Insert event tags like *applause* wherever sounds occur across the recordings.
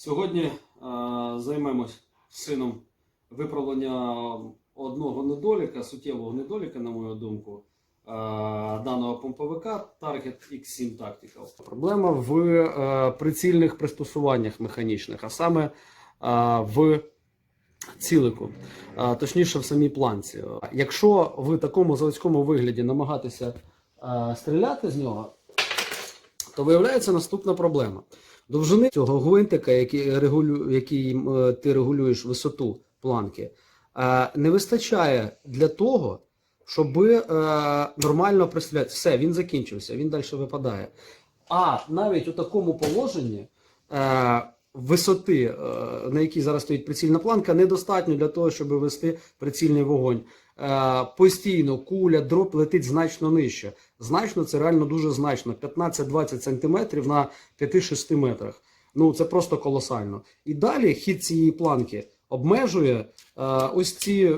Сьогодні е, займемось сином виправлення одного недоліка, суттєвого недоліка, на мою думку, е, даного помповика Target X7 Tactical. Проблема в е, прицільних пристосуваннях механічних, а саме в цілику, точніше в самій планці. Якщо в такому заводському вигляді намагатися стріляти з нього, то виявляється наступна проблема. Довжини цього гвинтика, який, регулю, який е, ти регулюєш висоту планки, е, не вистачає для того, щоб е, нормально пристріляти. Все, він закінчився, він далі випадає. А навіть у такому положенні висоти, на якій зараз стоїть прицільна планка, недостатньо для того, щоб вести прицільний вогонь. Е, Постійно куля, дроп летить значно нижче. Значно це реально дуже значно. 15-20 сантиметрів на 5-6 метрах. Ну це просто колосально. І далі хід цієї планки обмежує е, ось ці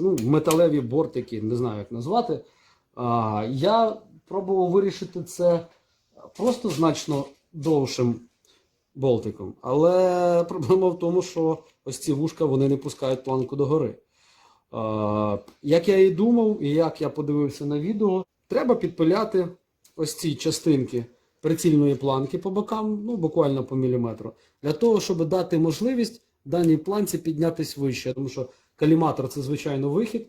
ну, металеві бортики, не знаю як назвати. А, я пробував вирішити це просто значно довшим болтиком. Але *laughs* проблема в тому, що ось ці вушка вони не пускають планку догори. Як я і думав, і як я подивився на відео, треба підпиляти ось ці частинки прицільної планки по бокам, ну буквально по міліметру, для того, щоб дати можливість даній планці піднятись вище. Тому що каліматор це звичайно вихід,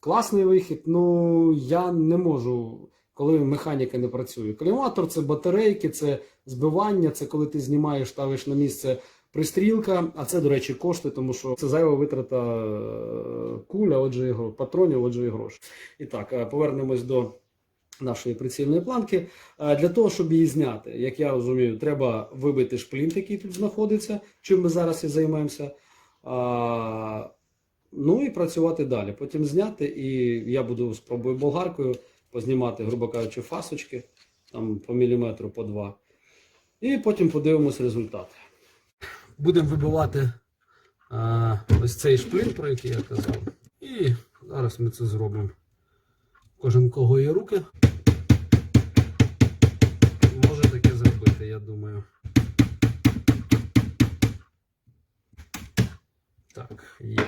класний вихід. Ну я не можу, коли механіка не працює. Каліматор це батарейки, це збивання, це коли ти знімаєш, ставиш на місце пристрілка. А це, до речі, кошти, тому що це зайва витрата е, куля, отже, і патронів, отже, і грошей. І так, е, повернемось до нашої прицільної планки. Е, Для того, щоб її зняти, як я розумію, треба вибити шплінт, який тут знаходиться, чим ми зараз і займемося. А, Ну і працювати далі. Потім зняти, і я буду спробую болгаркою познімати, грубо кажучи, фасочки там по міліметру, по два. І потім подивимось результат. Будемо вибивати а, ось цей шплінт, про який я казав. І зараз ми це зробимо. Кожен кого є руки. Може таке зробити, я думаю. Так, є.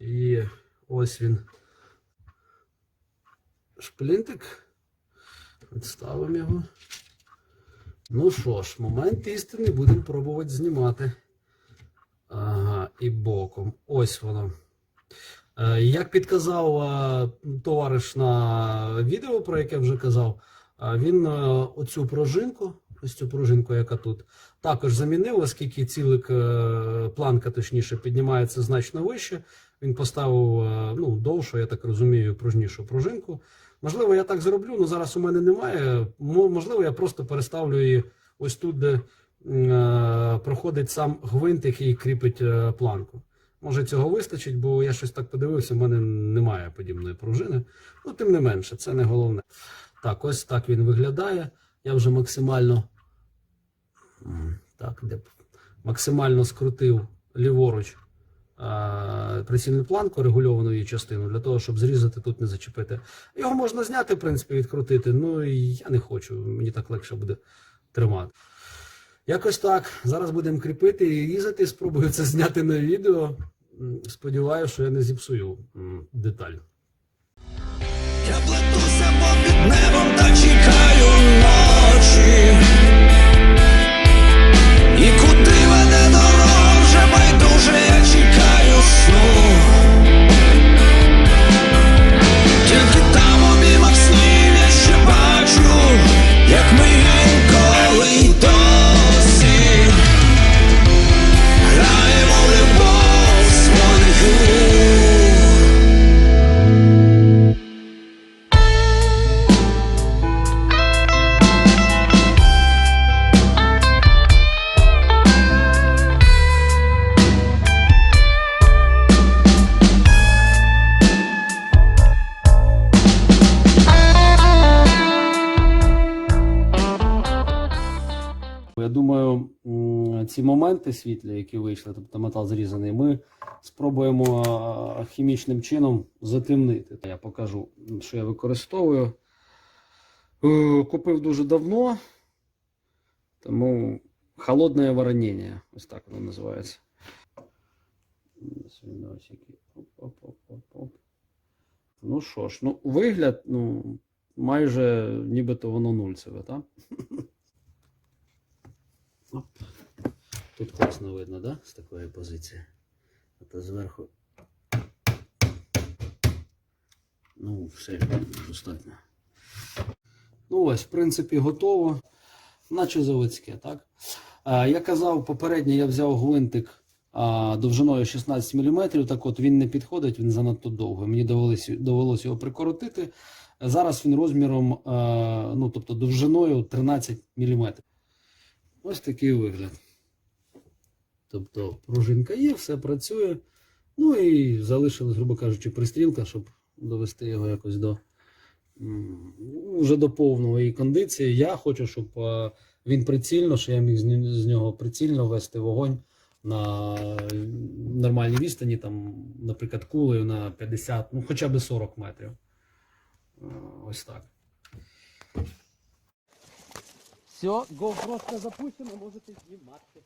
Є. Ось він. Шплінтик. Відставимо його. Ну що ж, момент істини будемо пробувати знімати. Ага, і боком. Ось воно. Е, Як підказав е, товариш на відео, про яке вже казав, е, він оцю пружинку, ось цю пружинку, яка тут, також замінив, оскільки цілик, планка точніше, піднімається значно вище. Він поставив ну, довшу, я так розумію, пружнішу пружинку. Можливо, я так зроблю, але зараз у мене немає. Можливо, я просто переставлю її ось тут, де е, проходить сам гвинт, який кріпить е, планку. Може, цього вистачить, бо я щось так подивився, в мене немає подібної пружини. Ну, тим не менше, це не головне. Так, ось так він виглядає. Я вже максимально. Так, де максимально скрутив ліворуч прицільну планку, регульовану її частину, для того, щоб зрізати тут не зачепити. Його можна зняти, в принципі, відкрутити. Ну і я не хочу, мені так легше буде тримати. Якось так. Зараз будемо кріпити і різати. Спробую це зняти на відео. Сподіваюся, що я не зіпсую деталь. Я плетуся попід небом та чекаю ці моменти світлі, які вийшли, тобто метал зрізаний, ми спробуємо хімічним чином затемнити. Я покажу, що я використовую. Е, Купив дуже давно, тому Холодне воронення. Ось так воно називається. Ну що ж, ну вигляд, ну, майже нібито воно нульцеве, так? Оп. Тут класно видно, да? З такої позиції. А то зверху. Ну, все достатньо. Ну, ось, в принципі, готово. Наче заводське, так? А, я казав, попередньо я взяв гвинтик а, довжиною 16 мм. Так от він не підходить, він занадто довго. Мені довелось, довелось його прикоротити. Зараз він розміром, а, ну, тобто довжиною 13 мм. Ось такий вигляд. Тобто пружинка є, все працює. Ну і залишилась, грубо кажучи, пристрілка, щоб довести його якось до вже до повної кондиції. Я хочу, щоб е, він прицільно, що я міг з нього прицільно вести вогонь на нормальній відстані, там, наприклад, кулею на 50, ну хоча б 40 метрів. Е, Ось так. Все, GoPro запущено, можете знімати.